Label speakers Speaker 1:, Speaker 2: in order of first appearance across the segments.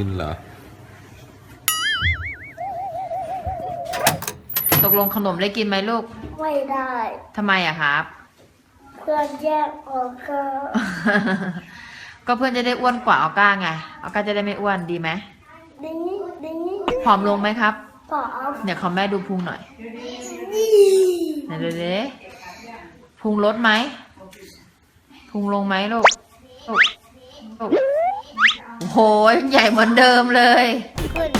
Speaker 1: มึนเหรอ
Speaker 2: ตกลงขนมได้กินไหมลูก
Speaker 3: ไม่ได้
Speaker 2: ทำไมอะครับ
Speaker 3: เพื่อนแยกออกก็
Speaker 2: ก็เพื่อนจะได้อ้วนกว่าออก้าไงออก้าจะได้ไม่อ้วนดีไหม
Speaker 3: ดีดี
Speaker 2: ผอมลงไหมครับ
Speaker 3: ผอม
Speaker 2: เดี๋ยวขอแม่ดูพุงหน่อยไหนดูดิพุงลดไหมพุงลงไหมลูกลูกลูก โหยใหญ่เหมือนเดิมเลย
Speaker 3: Good morning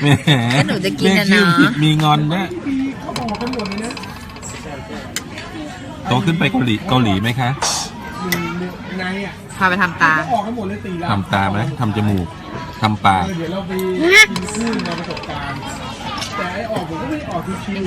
Speaker 1: แหม
Speaker 2: ก็หนูจะกินน่ะ
Speaker 1: เรีย
Speaker 2: เนาะ
Speaker 1: ชื่อผิดมีงอนนะโตขึ้นไปเกาหลีเกาหลีไหมคะ
Speaker 4: ในอะ
Speaker 2: พาไปทำตา
Speaker 4: ออกกันหมดเลยตีแล้ว
Speaker 1: ทำตาไหมทำจมูกทำปาก
Speaker 4: เออเดี๋ยวเราไปกินคู่ในประสบการณ์แต่ไอ้ออกผมก็ไม่ได้ออกชิว
Speaker 5: รี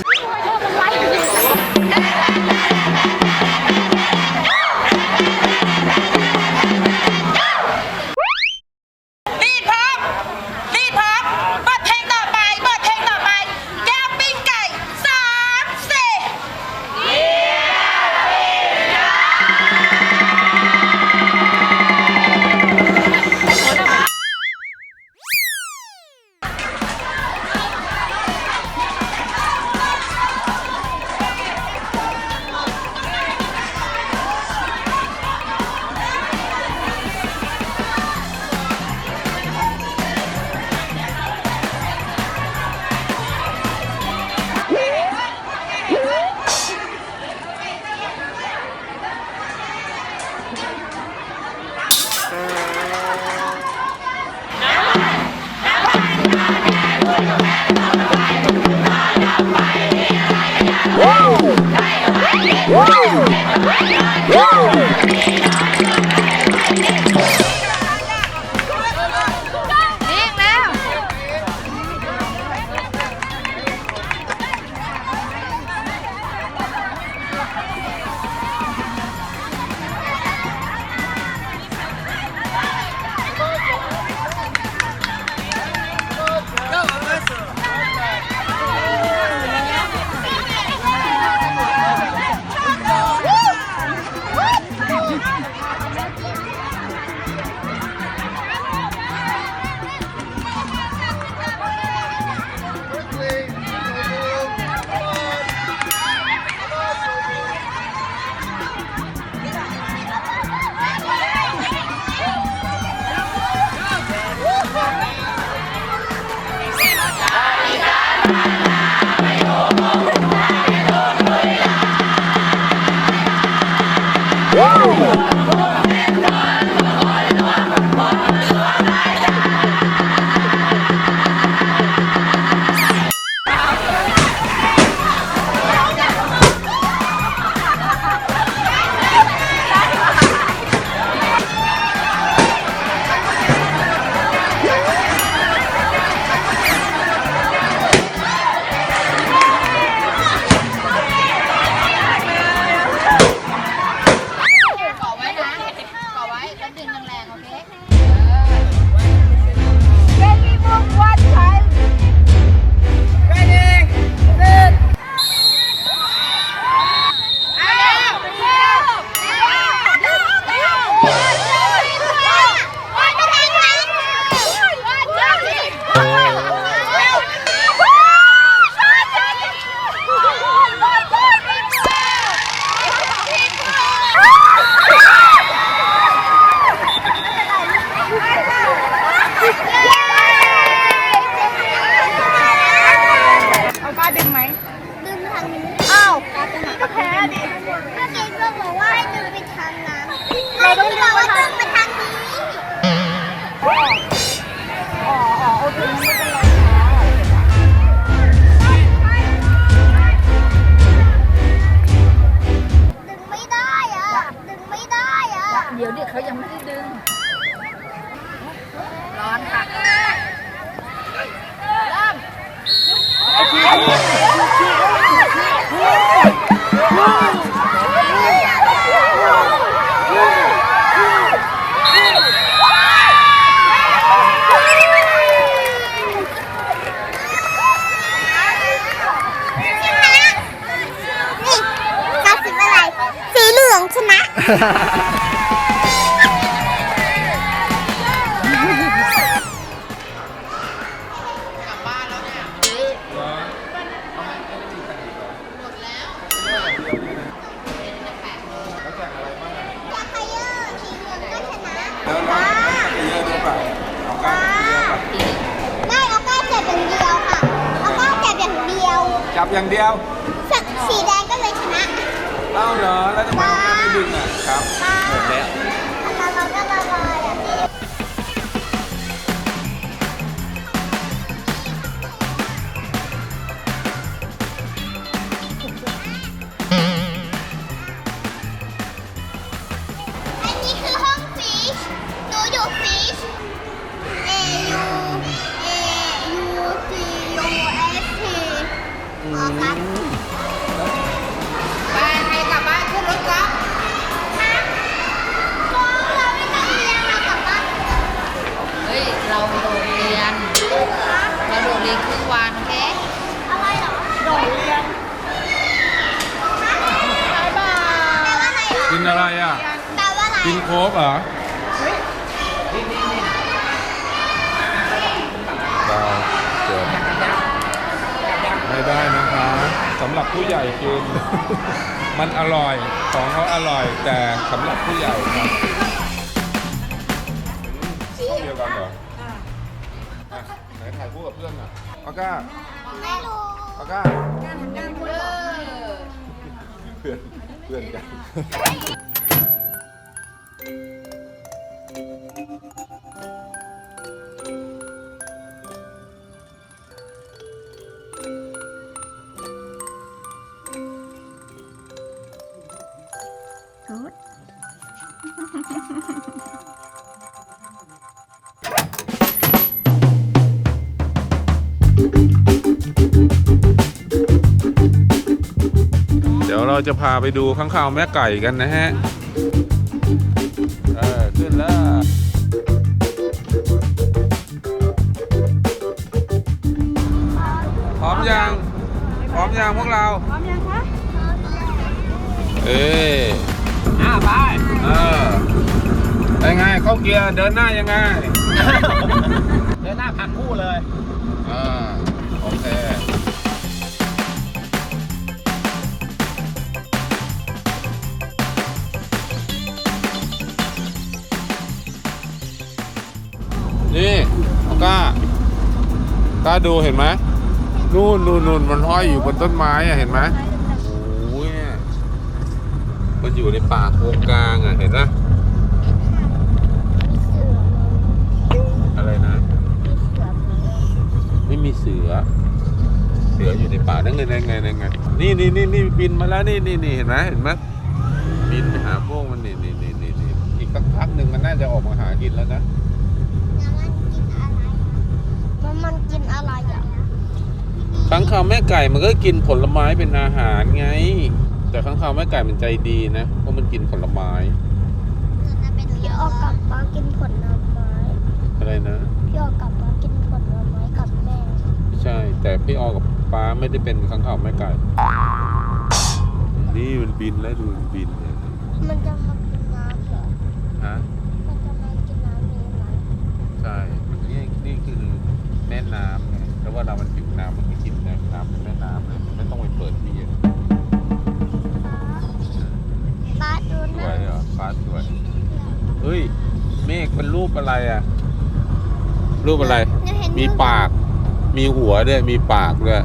Speaker 5: แล้
Speaker 2: ว
Speaker 5: เนี่ย
Speaker 3: จะขยืดสีเหลืองก็ชนะ
Speaker 1: เดินมาเยอะด้วยเปล่าเอาก้าเยอะป่ะ
Speaker 3: ไม่เอาก้าเจ็บอย่างเดียวค่ะ เอาก้าเจ็บอย่างเดียว
Speaker 1: จับอย่างเดียว
Speaker 3: สสีแดงก็เลยชนะ
Speaker 1: เล่าเหรอ แล้วทำไมเราไม่ ดึงอะครับหมดแล้ว
Speaker 3: แล้วเราก็ละลายอะพี่อันนี้คือห้องฟิชหนูอยู่ฟิช A U A U T U S T อ๋อครั เฮ้
Speaker 5: ยเราโดดเรียน เราโดดเรียนครึ่งวันโอเค
Speaker 3: อะไรเหรอโดดเรียนบายบายแปลว่าอะไรเหรอ
Speaker 1: กินอะไรอะ
Speaker 3: แปลว่าอะไร
Speaker 1: กินโค้กเหรอเปล่าเจ็บไม่ได้นะคะสำหรับผู้ใหญ่กิน มันอร่อย ของเขาอร่อยแต่สำหรับผู้ใหญ่ครับ พื่อนอะออก้า
Speaker 3: ไม่รู้
Speaker 1: ออก้าเพื่อนเพื่อนกัน จะพาไปดูข้างข่าวแม่ไก่กันนะฮะ เออ ขึ้นแล้วพร้อมยังพร้อมยังพวกเรา พร้อมยังคะเอ้ยอ่าไป เออยังไงเข้าเกียร์เดินหน้ายังไง
Speaker 4: เดินหน้าพักคู่เลย
Speaker 1: อ่า โอเค ก้าดูเห็นไหมนู่นนู่นนู่นมันห้อยอยู่บนต้นไม้อะเห็นไหมโอ้ยมันอยู่ในป่าโกงกลางอะเห็นไหมอะไรนะไม่มีเสือ เสืออยู่ในป่านั่นไงนั่นไงนั่นไงนี่นี่นี่นี่บินมาแล้วนี่นี่นี่เห็นไหมเห็นไหมบินไปหาพวกมันนี่นี่นี่นี่นี่อีกสักพักหนึ่งมันน่าจะออกมาหากินแล้วนะ
Speaker 3: แล้วมัน กินอะไรอะ
Speaker 1: ค้างคาวแม่ไก่มันก็กินผลไม้เป็นอาหารไง แต่ค้างคาวแม่ไก่มันใจดีนะเพราะมันกินผลไม้
Speaker 3: พี่ออกกลับมากินผลไม้
Speaker 1: อะไรนะ
Speaker 3: พี่ออกกลับมากินผลไม้กับแม่
Speaker 1: ไม่ใช่ แต่พี่ออกับป้าไม่ได้เป็นค้างคาวแม่ไก่ นี่มันบินแล้วดูมันบินเนี่ย
Speaker 3: มันจะมากินน้ำเหรอ
Speaker 1: ฮะ
Speaker 3: มันจะมากินน้ำนี้ไหม
Speaker 1: ใช่นี่นี่คือ แม่น้ำไงแล้วเวลามันหิวน้ำมันก็กินน้ำน้ำเป็นแม่น้ำเลยไม่ต้องไปเปิดที่เย็น
Speaker 3: ป้าดู
Speaker 1: ส
Speaker 3: นะ
Speaker 1: วยเหรอฟ้าสวยเฮ้ย เมฆเป็นรูปอะไรอะ รูปอะไร
Speaker 3: หนูเห็น
Speaker 1: มีปาก มีหัวด้วย มีปากด้วย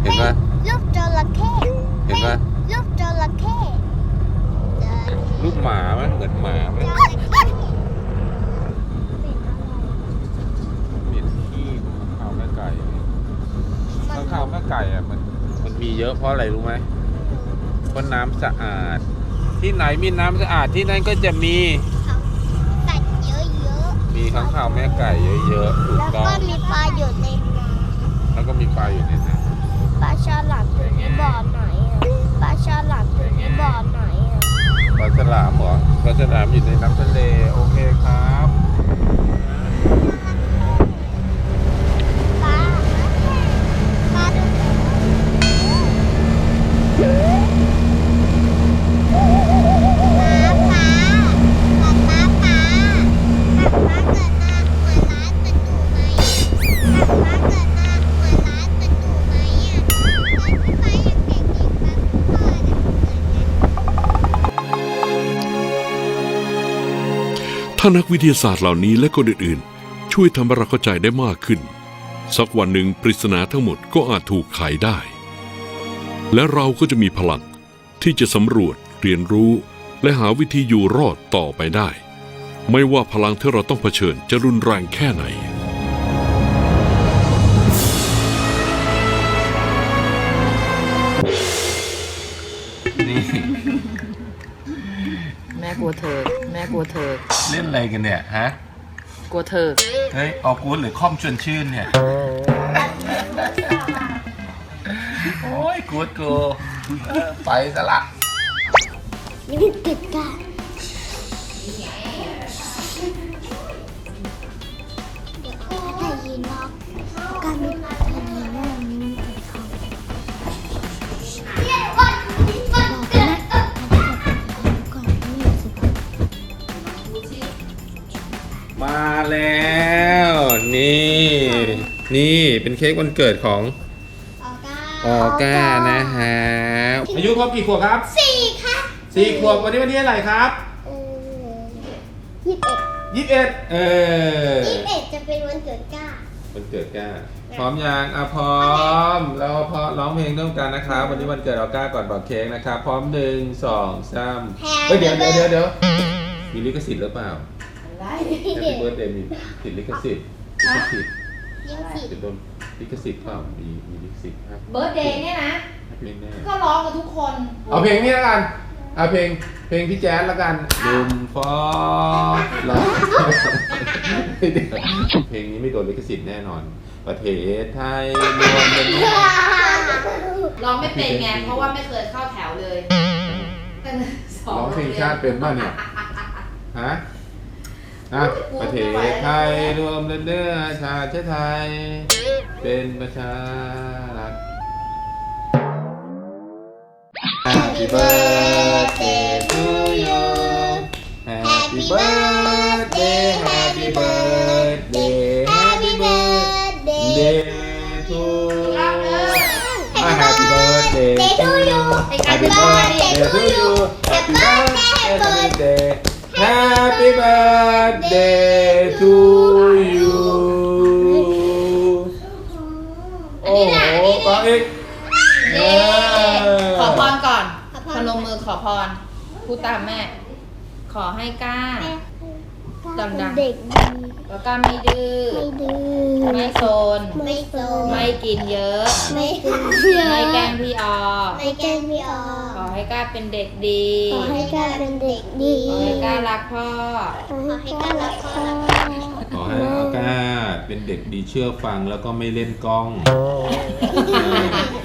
Speaker 1: เห็นไหม
Speaker 3: รูปจระเข้
Speaker 1: เห็นไหม
Speaker 3: รูปจระเข้
Speaker 1: รูปหมาไหมเหมือนหมาไหม
Speaker 3: จระเข้
Speaker 1: เห็นขี้ข้าวแม่ไก่ ข้างข้าวแม่ไก่อะมันมันมีเยอะเพราะอะไรรู้ไหมเพราะน้ำสะอาด ที่ไหนมีน้ำสะอาดที่นั่นก็จะมี
Speaker 3: กัดเยอะ
Speaker 1: มีข้างข้าวแม่ไก่เยอะๆถู
Speaker 3: ๆ
Speaker 1: ก
Speaker 3: แล้ว
Speaker 1: ต้อ
Speaker 3: ก็
Speaker 1: ง
Speaker 3: มีปลาอยู่ในน้
Speaker 1: แล้วก็มีปลาอยู่ในนั้นำ
Speaker 3: ปลาฉลามอยู่ในบ่อไหนอะปลาฉลามอยู่ในบ่อไหนอะ
Speaker 1: ปลาฉลามเหรอปลาฉลามอยู่ในน้ำทะเลโอเคครับ
Speaker 6: ถ้านักวิทยาศาสตร์เหล่านี้และคนอื่นๆ ช่วยทำให้เราเข้าใจได้มากขึ้น สักวันหนึ่งปริศนาทั้งหมดก็อาจถูกไขได้ และเราก็จะมีพลังที่จะสำรวจเรียนรู้และหาวิธีอยู่รอดต่อไปได้ ไม่ว่าพลังที่เราต้องเผชิญจะรุนแรงแค่ไหน
Speaker 1: นี่
Speaker 5: แม่กลัวเธอแม่กลัวเธอ
Speaker 1: เล่นอะไรกันเนี่ยฮะ
Speaker 5: กลัวเธอ
Speaker 1: เฮ้ยออกูดหรือคอมชวนชื่นเนี่ยโอ้ยกูดกูเออไปซะละ
Speaker 3: นี่มันปิดกันเดี๋ยวเขาจะยินเนาะการเป็นอะไรน นี่เป็นเค้
Speaker 1: กวันเกิดของออก้านะฮะ อายุครบกี่ขวบครับ
Speaker 3: สี่ครับ
Speaker 1: สี่ขวบวันนี้วันที่อะไรครับ
Speaker 3: เออยี่สิบเอ็ด
Speaker 1: ยี่สิบเอ็ดเออ
Speaker 3: ยี่สิบเอ็ดจะเป็นวันเกิดก้า
Speaker 1: วันเกิดก้า พร้อมยังอะพร้อมเราพอร้องเพลงร่วมกันนะครับ วันนี้วันเกิดออก้าก่อนบอกเค้กนะครับ พร้อมหนึ่งสองสามเฮ้ยเดี๋ยวเดี๋ยวเดี๋ยวเดี๋ยวมีลิขสิทธิ์หรือเปล่า Happy birthday มีผิดลิขสิทธิ์ลิขสิทธิ์
Speaker 3: ยี่สิบ
Speaker 1: จะโดนลิขสิทธิ์เปล่ามีมีลิขสิทธิ์ครับ
Speaker 5: เบิร์ดเดย์เนี่ยนะ
Speaker 1: ไม่แน่
Speaker 5: ก็ร้องกับทุกคน
Speaker 1: เอาเพลงนี้แล้วกัน เอาเพลงเพลงพี่แจ๊สแล้วกันลุมฟอสร้องเพลงนี้ไม่โดนลิขสิทธิ์แน่นอน ประเทศไทยรวมกันนี้
Speaker 5: ร้องไม่เป็นไงเพราะว่าไม่เคยเข้าแถวเลยตั้งแต่ส
Speaker 1: ร้องเพลงชาติเป็นป่ะเนี่ยฮะ อ่ะประเทศไทยรวมเนื้อชาติเชื้อไทย เป็นประชารัฐ Happy birthday to you Happy birthday Happy birthday Happy birthday to Ah, Happy birthday to you Happy birthday to you Happy birthday Happy birthday To you โอ้โหก็อีก
Speaker 5: เย้ขอพรก่อน
Speaker 3: ขอพ
Speaker 5: พ
Speaker 3: ร
Speaker 5: นมมือขอพรพูดตามแม่ ขอให้กล้า ดังๆ
Speaker 3: เด็กดี
Speaker 5: แล้วก็ไม่ดื้อ
Speaker 3: ไม่ดื้อ
Speaker 5: ไม่โซน
Speaker 3: ไม่โซน
Speaker 5: ไม่กินเยอะ
Speaker 3: ไม่กินเยอะ
Speaker 5: ไม่แกล้งพี่ออ
Speaker 3: ไม่แกล้งพี่ออ
Speaker 5: ข อให้กล้าเป็นเด็กดี
Speaker 3: ขอให้กล้าเป็นเด็กดี
Speaker 5: ขอให้กล้ารักพ่อ
Speaker 3: ขอให้กล้ารักพ่อ
Speaker 1: ขอให้อาก้าเป็นเด็กดีเชื่อฟังแล้วก็ไม่เล่นกล้อง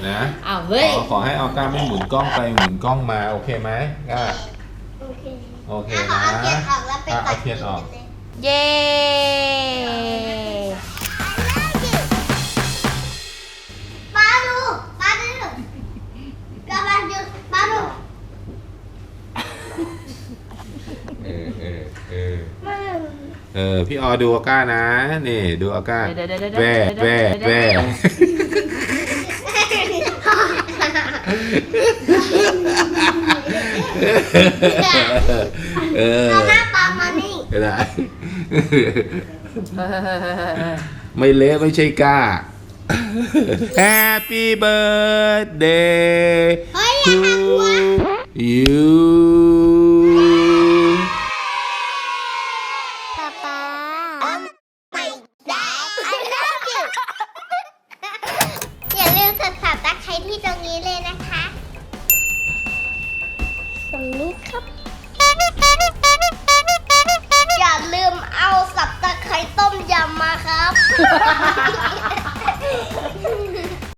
Speaker 1: นะ
Speaker 5: อ้าวเฮ้ย
Speaker 1: ขอขอให้อาก้าไม่หมุนกล้องไปหมุนกล้องมาโอเคไหมก้า
Speaker 3: โอเค
Speaker 1: โอเค
Speaker 3: ขอ
Speaker 1: นะ
Speaker 3: เอาเทียนออกแล้วไป
Speaker 1: อะ
Speaker 3: ตั
Speaker 1: เอา
Speaker 3: ด
Speaker 1: เทีย ออพี่ออดูอาก้านะนี่ดูอาก้า
Speaker 5: เดี๋ยวเดี๋ยวเดี๋ยว
Speaker 1: แว่
Speaker 5: เดี๋ยว
Speaker 1: แว่
Speaker 5: เดี๋ยว
Speaker 1: แว่
Speaker 5: เดี๋ยว
Speaker 1: เออ
Speaker 3: เอาหน้าปากมานี่
Speaker 1: ก็ได้ ไม่เละไม่ใช่กล้า Happy birthday
Speaker 3: เฮ้ยอย่า
Speaker 1: to
Speaker 3: ทำหัว
Speaker 1: you